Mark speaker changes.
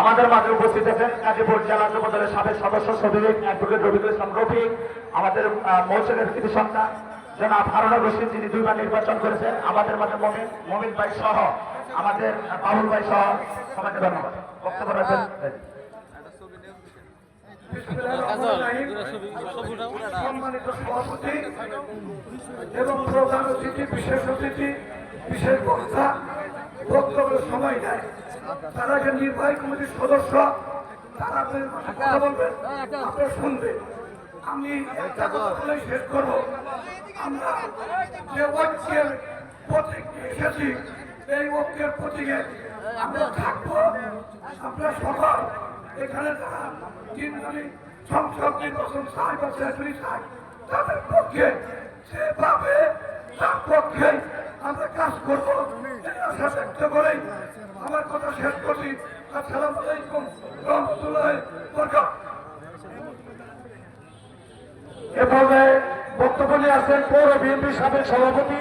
Speaker 1: আমাদের মাঝে উপস্থিত আছেন গাজীপুর জেলা যুব দলের সাবেক সদস্য সদীপ অ্যাডভোকেট রবিকুল ইসলাম রফিক, আমাদের মৌসুমের কৃতি সন্তান জনাব হারুনা রশিদ, যিনি দুইবার নির্বাচন করেছেন। আমাদের মাঝে মমিন মমিন ভাই সহ, আমাদের বাবুল ভাই সহ, সবাইকে ধন্যবাদ। বক্তব্য রাখবেন?
Speaker 2: সম্মানিত সভাপতি এবং প্রধান অতিথি, বিশেষ অতিথি, বিশেষ বক্তা সময় দেয় তারা যে নির্বাহী কমিটির সদস্য তারা কথা বলবেন আপনারা শুনবেন। আমি একটা কথা বলে শেষ করব। আমরা যে ঐক্যের প্রতীক এসেছি এই ঐক্যের প্রতীকে আমরা থাকব। আমরা সবাই এখানে যারা তিনজনই সংসদ নির্বাচন চাই বা সেচুরি চাই তাদের পক্ষে সেভাবে তার পক্ষে আমরা কাজ করব এই আশা ব্যক্ত করেই আমার কথা শেষ করছি। আসসালামু আলাইকুম রহমতুল্লাহ
Speaker 1: বক্তব্য নিয়ে আসছেন পৌর বিএনপির সাবেক সভাপতি